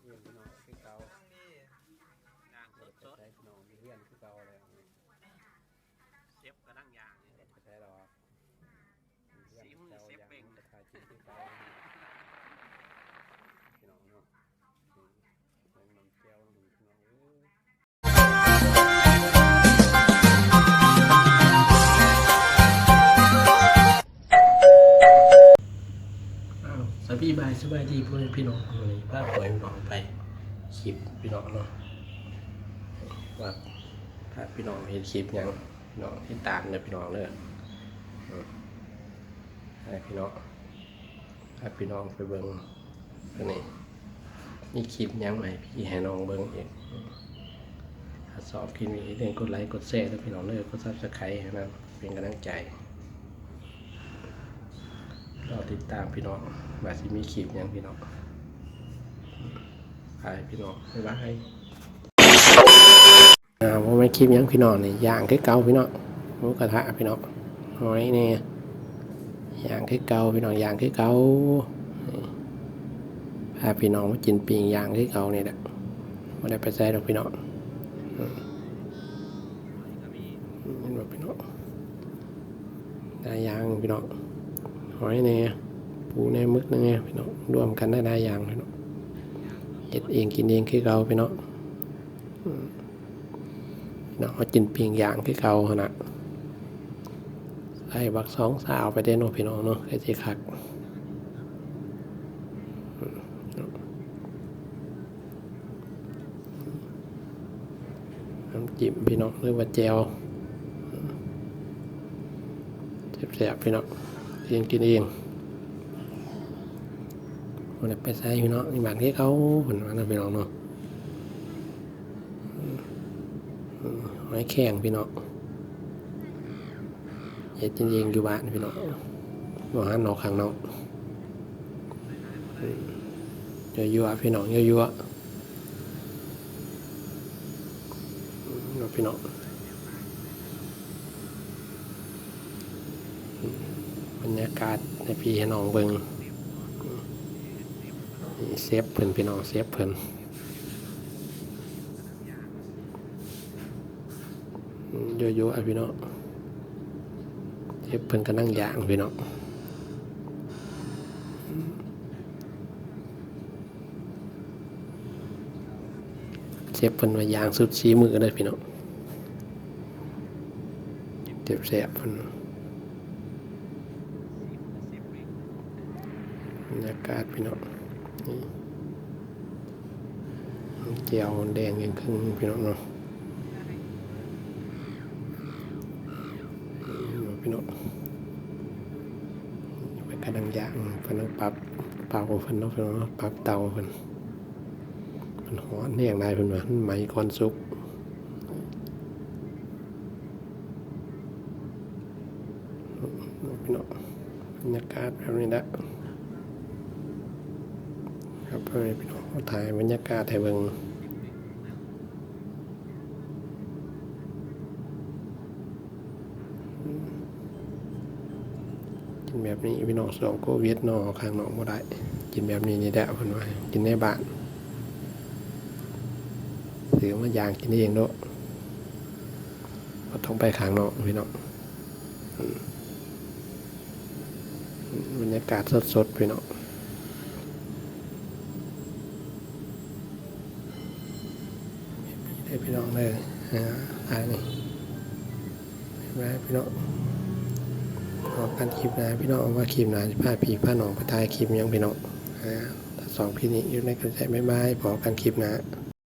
เพื่อนพี่น้องคือเก่าตั้งนี่ยางสเปิดดใจพี่น้องเพื่อนคือเก่าเลยๆเซฟกระดังยางนี่ เปิดใจเราอะเพื่อนเก่าอย่างมันจะทายจริงคือเก่า สบายดีพ่อแม่พี่น้องวันนี้พาปล่อยพี่น้องไปคลิปพี่น้องเนาะว่าถ้าพี่น้องเห็นคลิปยังพี่น้องที่ตามเนี่ยพี่น้องเลยอืมให้พี่น้องถ้าพี่น้องไปเบิ่งอันนี้มีคลิปยังไหมพี่ให้น้องเบิ่งเองอืมถ้าสอบคลิปนี้เล่นกดไลค์กดแชร์แล้วพี่น้องเลยกดซับสไครต์ให้นะเป็นกำลังใจ ติดตามพี่น้องว่าสิมีคลิปยังพี่น้องไปพี่น้องบ๊ายบายอ่าว่าไม่คลิปยังพี่น้องเนี่ย่างคือเก่าพี่น้องหมูกระทะพี่น้องหอยนี่ย่างคือเก่าพี่น้องย่างคือเก่าพาพี่น้องมากินปิ้งย่างคือเก่าเนี่ยแหละไม่ได้ไปใส่ดอกพี่น้องอืมก็มีเห็นบ่พี่น้องได้ย่างพี่น้องหอยเนี่ย ปูเนี่ยมึกนี่ยพี่น้องร่วมกันได้ได้อย่างพี่น้องเฮ็ดเองกินเองคือเก่าพี่น้องอืมพี่น้องเอากินปิ้งอย่างคือเก่าขนาดใส่บักสองสาวไปได้เนาะพี่น้องเนาะก็สิคักน้ำจิ้มพี่น้องหรือว่าแจวอืมแซ่บๆพี่น้องเองกินเอง คนไปใส่พี่น้องนี่บ้านที่เขาผลมานะพี่น้องเนาะอืมอืมหอยแข็งพี่น้องเฮ็ดกินเองอยู่บ้านพี่น้องบ่หันนอกข้างนอกอืมยั่วพี่น้องยั่วๆอืมเนาะพี่น้องบรรยากาศในพี่ให้น้องเบิงนี่ เซฟเพิ่นพี่น้องเซฟเพิ่นอืมเยอะๆอะพี่น้องเซฟเพิ่นก็นั่งย่างพี่น้องเซฟเพิ่นว่าย่างสุดชีมือเลยพี่น้องเจ็บแสบเพิ่นบรรยากาศพี่น้อง นี่เจียวแดงยังครึ่งพี่น้องเนาะพี่น้องไปกระดังยางเพิ่นเอาปรับเป่าเพิ่นเนาะพี่น้องเนปรับเตาเพิ่นมันฮ้อนแห้งได้เพิ่นว่ามันไหมก่อนสุกพี่น้องบรรยากาศแบบนี้แหละ ครับเพื่อพี่น้องถ่ายบรรยากาศให้เบิ่งกินแบบนี้พี่น้องสองโควิดนอข้างนอกบ่ได้ กินแบบนี้นี่แหละเพิ่นว่ากินในบ้านถือมาย่างกินเองเนาะต้องไปข้างนอกพี่น้องบรรยากาศสดๆพี่น้อง ให้พี่น้องเลยนะอันนี้เห็นไหมพี่น้องขอการคลิปนะพี่น้องว่าคลิปนะพาผีผ้าหนองไปถ่ายคลิปยังพี่น้องนะถ้าสองพี่นี้อยู่ในกระแสไม่บายพอการคลิปนะ